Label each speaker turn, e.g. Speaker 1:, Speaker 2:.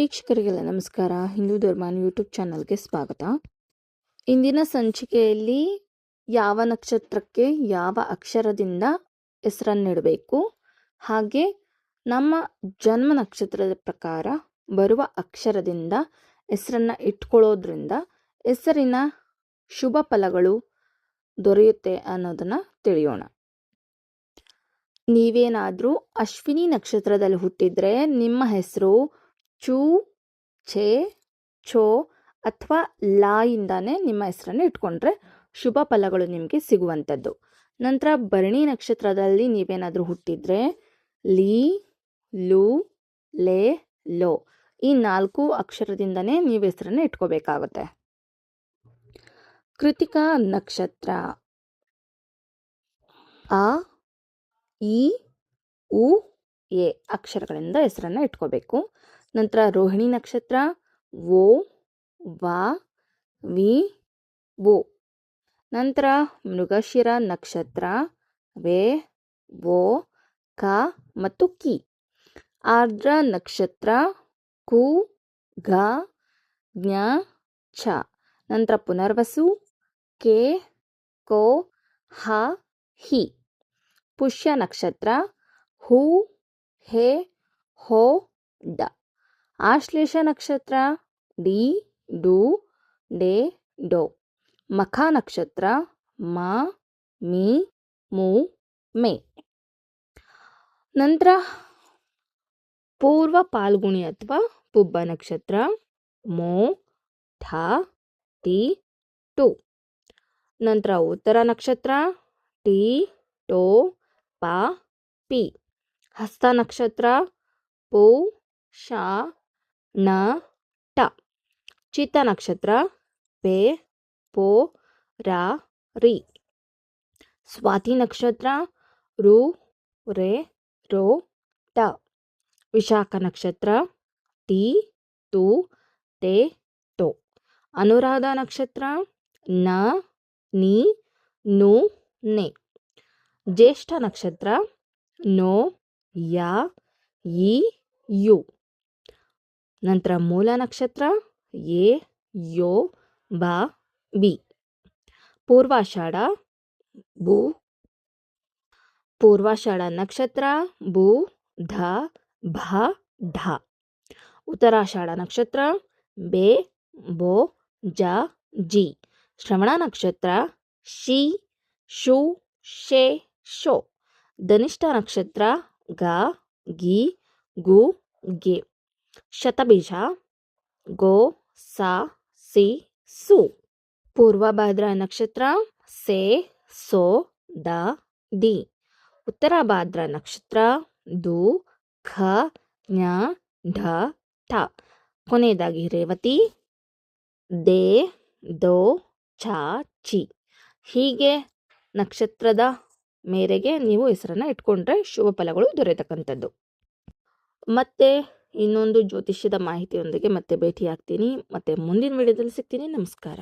Speaker 1: ವೀಕ್ಷಕರಿಗೆಲ್ಲ ನಮಸ್ಕಾರ. ಹಿಂದೂ ಧರ್ಮ ಯೂಟ್ಯೂಬ್ ಚಾನಲ್ಗೆ ಸ್ವಾಗತ. ಇಂದಿನ ಸಂಚಿಕೆಯಲ್ಲಿ ಯಾವ ನಕ್ಷತ್ರಕ್ಕೆ ಯಾವ ಅಕ್ಷರದಿಂದ ಹೆಸರನ್ನಿಡಬೇಕು ಹಾಗೆ ನಮ್ಮ ಜನ್ಮ ನಕ್ಷತ್ರದ ಪ್ರಕಾರ ಬರುವ ಅಕ್ಷರದಿಂದ ಹೆಸರನ್ನು ಇಟ್ಕೊಳ್ಳೋದ್ರಿಂದ ಹೆಸರಿನ ಶುಭ ಫಲಗಳು ದೊರೆಯುತ್ತೆ ಅನ್ನೋದನ್ನು ತಿಳಿಯೋಣ. ನೀವೇನಾದರೂ ಅಶ್ವಿನಿ ನಕ್ಷತ್ರದಲ್ಲಿ ಹುಟ್ಟಿದ್ರೆ ನಿಮ್ಮ ಹೆಸರು ಚೂ, ಛೇ, ಛೋ ಅಥವಾ ಲಾ ಇಂದಾನೆ ನಿಮ್ಮ ಹೆಸರನ್ನು ಇಟ್ಕೊಂಡ್ರೆ ಶುಭ ಫಲಗಳು ನಿಮಗೆ ಸಿಗುವಂಥದ್ದು. ನಂತರ ಭರಣಿ ನಕ್ಷತ್ರದಲ್ಲಿ ನೀವೇನಾದರೂ ಹುಟ್ಟಿದ್ರೆ ಲೀ, ಲು, ಲೆ, ಲೋ ಈ ನಾಲ್ಕು ಅಕ್ಷರದಿಂದನೇ ನೀವು ಹೆಸರನ್ನು ಇಟ್ಕೋಬೇಕಾಗುತ್ತೆ. ಕೃತಿಕಾ ನಕ್ಷತ್ರ. ಆ ಇ ಉ, ಎ ಅಕ್ಷರಗಳಿಂದ ಹೆಸರನ್ನು ಇಟ್ಕೋಬೇಕು. ನಂತರ ರೋಹಿಣಿ ನಕ್ಷತ್ರ ಓ ವಾ ವಿ ಓ ನಂತರ ಮೃಗಶಿರ ನಕ್ಷತ್ರ ವೇ ವೋ ಕ ಮತ್ತು ಕಿ ಆರ್ದ್ರ ನಕ್ಷತ್ರ ಕು ಗ ಜ್ಞ ಛ ನಂತರ ಪುನರ್ವಸು ಕೆ ಕೋ ಹ ಹಿ ಪುಷ್ಯ ನಕ್ಷತ್ರ ಹೂ ಹೇ ಹೋ ಡ ಆಶ್ಲೇಷ ನಕ್ಷತ್ರ, ಡಿ, ಡು, ಡೆ, ಡೋ. ಮಖ ನಕ್ಷತ್ರ, ಮ, ಮಿ, ಮು, ಮೇ. ನಂತರ ಪೂರ್ವ ಪಾಲ್ಗುಣಿ ಅಥವಾ ಪುಬ್ಬ ನಕ್ಷತ್ರ, ಮೋ, ಠ, ಟಿ, ಟು. ನಂತರ ಉತ್ತರ ನಕ್ಷತ್ರ, ಟಿ, ಟೋ, ಪ, ಪಿ. ಹಸ್ತ ನಕ್ಷತ್ರ, ಪು ಶ ನ, ಟ. ಚಿತ್ತ ನಕ್ಷತ್ರ ಪೆ, ಪೋ, ರ, ರಿ. ಸ್ವಾತಿ ನಕ್ಷತ್ರ, ರು, ರೆ, ರೋ, ಟ. ವಿಶಾಖ ನಕ್ಷತ್ರ, ಟಿ, ತು, ತೆ, ಟೋ. ಅನುರಾಧ ನಕ್ಷತ್ರ, ನ, ನಿ, ನು, ನೆ. ಜ್ಯೇಷ್ಠ ನಕ್ಷತ್ರ, ನೋ, ಯ, ಇ, ಯು. ನಂತರ ಮೂಲ ನಕ್ಷತ್ರ ಎ, ಯೋ, ಬ, ಬಿ. ಪೂರ್ವಾಷಾಢ ಬು ಪೂರ್ವಾಷಾಢ ನಕ್ಷತ್ರ ಬು ಧ, ಭ, ಢ. ಉತ್ತರಾಷಾಢ ನಕ್ಷತ್ರ, ಬೆ, ಬೋ, ಜ, ಜಿ. ಶ್ರವಣ ನಕ್ಷತ್ರ, ಶಿ ಶು ಶೆ, ಶೋ. ಧನಿಷ್ಠ ನಕ್ಷತ್ರ, ಗ, ಗಿ, ಗು, ಗೆ. ಶತಬೀಜ ಗೋ, ಸ, ಸಿ, ಸು. ಪೂರ್ವಭಾದ್ರ ನಕ್ಷತ್ರ, ಸೆ, ಸೋ, ದ, ದಿ. ಉತ್ತರ ಭಾದ್ರ ನಕ್ಷತ್ರ, ದು, ಖ ಜ್ಞ ಢ, ಠ. ಕೊನೆಯದಾಗಿ ರೇವತಿ, ದೇ, ದೋ ಚ ಚಿ. ಹೀಗೆ ನಕ್ಷತ್ರದ ಮೇರೆಗೆ ನೀವು ಹೆಸರನ್ನು ಇಟ್ಕೊಂಡ್ರೆ ಶುಭ ಫಲಗಳು ದೊರೆತಕ್ಕಂಥದ್ದು ಮತ್ತೆ ಇನ್ನೊಂದು ಜ್ಯೋತಿಷ್ಯದ ಮಾಹಿತಿಯೊಂದಿಗೆ ಮತ್ತೆ ಭೇಟಿಯಾಗ್ತೀನಿ. ಮತ್ತೆ ಮುಂದಿನ ವಿಡಿಯೋದಲ್ಲಿ ಸಿಗ್ತೀನಿ. ನಮಸ್ಕಾರ.